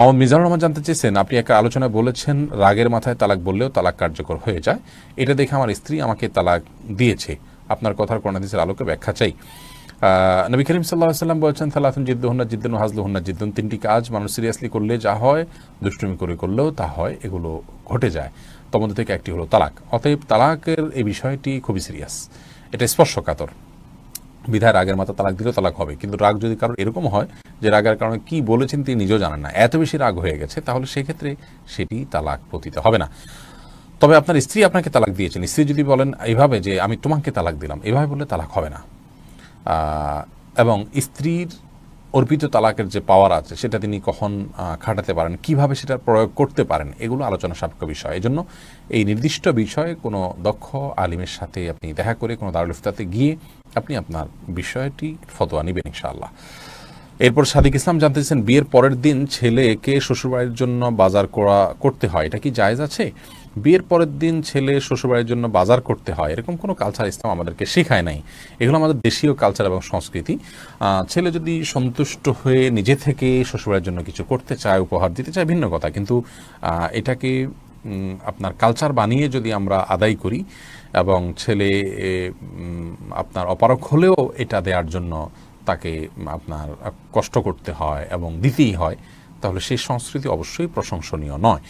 মোহাম্মদ মিজানুর রহমান জানতে চেয়েছেন, আপনি একটা আলোচনায় বলেছেন, রাগের মাথায় তালাক বললেও তালাক কার্যকর হয়ে যায়। এটা দেখে আমার স্ত্রী আমাকে তালাক দিয়েছে। আপনার কথার করোনাদিসের আলোকে ব্যাখ্যা চাই। নবী করিম সাল্লাহ সাল্লাম বলছেন সাল্লাহন জিদ্দুহন্না জিদ্দুন হাজলুহন্না জিদ্দুন। তিনটি কাজ মানুষ সিরিয়াসলি করলে যা হয়, দুষ্টুমি করে করলেও তা হয়, এগুলো ঘটে যায়। তমধ্যে থেকে একটি হলো তালাক। অতএব তালাকের এই বিষয়টি খুবই সিরিয়াস। এটা স্পর্শকাতর। বিধায় রাগের মাথা তালাক দিলেও তালাক হবে। কিন্তু রাগ যদি কারোর এরকম হয় যে রাগের কারণে কি বলেছেন তিনি নিজেও জানেন না। এত বেশি রাগ হয়ে গেছে, তাহলে সেক্ষেত্রে সেটি তালাক পতিত হবে না। তবে আপনার স্ত্রী আপনাকে তালাক দিয়েছেন। স্ত্রী যদি বলেন এইভাবে যে, আমি তোমাকে তালাক দিলাম। এভাবে বললে তালাক হবে না। এবং স্ত্রীর অর্পিত তালাকের যে পাওয়ার আছে, সেটা তিনি কখন খাটাতে পারেন, কীভাবে সেটা প্রয়োগ করতে পারেন, এগুলো আলোচনা সাপেক্ষ বিষয়। এই জন্য এই নির্দিষ্ট বিষয়ে কোনো দক্ষ আলিমের সাথে আপনি দেখা করে কোনো দারুল ইফতাতে গিয়ে আপনি আপনার বিষয়টি ফতোয়া নেবেন ইনশাআল্লাহ। এরপর সাদিক ইসলাম জানতে চাইছেন, বিয়ের পরের দিন ছেলেকে শ্বশুরবাড়ির জন্য বাজার করা করতে হয়। এটা কি জায়েজ আছে? বিয়ের পরের দিন ছেলে শ্বশুরবাড়ির জন্য বাজার করতে হয়। এরকম কোনো কালচার ইসলাম আমাদেরকে শেখায় নাই। এগুলো আমাদের দেশীয় কালচার এবং সংস্কৃতি। ছেলে যদি সন্তুষ্ট হয়ে নিজে থেকে শ্বশুরবাড়ির জন্য কিছু করতে চায়, উপহার দিতে চায়, ভিন্ন কথা। কিন্তু এটাকে আপনার কালচার বানিয়ে যদি আমরা আদায় করি এবং ছেলে আপনার অপারক হলেও এটা দেওয়ার জন্য তাকে আপনার কষ্ট করতে হয় এবং দিতেই হয় তাহলে সেই সংস্কৃতি অবশ্যই প্রশংসনীয় নয়।